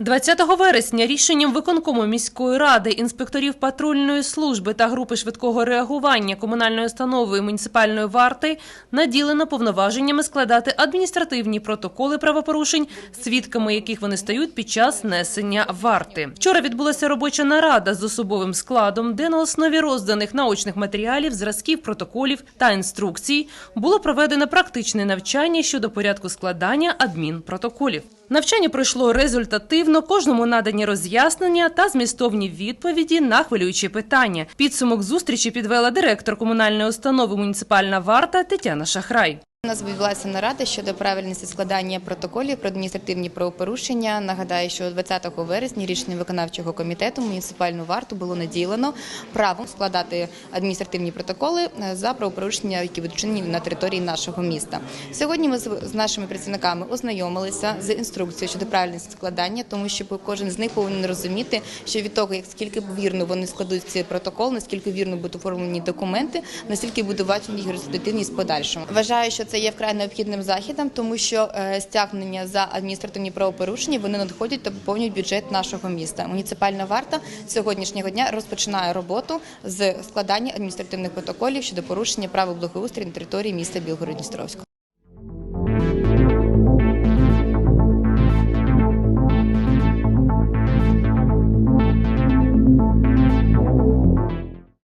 20 вересня рішенням виконкому міської ради, інспекторів патрульної служби та групи швидкого реагування комунальної установи і муніципальної варти наділено повноваженнями складати адміністративні протоколи правопорушень, свідками яких вони стають під час несення варти. Вчора відбулася робоча нарада з особовим складом, де на основі розданих наочних матеріалів, зразків протоколів та інструкцій було проведено практичне навчання щодо порядку складання адмінпротоколів. Навчання пройшло результативно, кожному надані роз'яснення та змістовні відповіді на хвилюючі питання. Підсумок зустрічі підвела директор комунальної установи муніципальна варта Тетяна Шахрай. У нас відбулася нарада щодо правильності складання протоколів про адміністративні правопорушення. Нагадаю, що 20 вересня рішенням виконавчого комітету муніципальну варту було наділено правом складати адміністративні протоколи е, за правопорушення, які будуть вчинені на території нашого міста. Сьогодні ми з з нашими працівниками ознайомилися з інструкцією щодо правильності складання, тому що кожен з них повинен розуміти, що від того, як скільки вірно вони складуть цей протокол, наскільки вірно будуть оформлені документи, настільки буде бачені їх результативність подальшому. Вважаю, що це є вкрай необхідним західом, тому що е, стягнення за адміністративні правопорушення вони надходять та поповнюють бюджет нашого міста. Муніципальна варта сьогоднішнього дня розпочинає роботу з складання адміністративних протоколів щодо порушення правил благоустрою на території міста Білгород-Дністровського.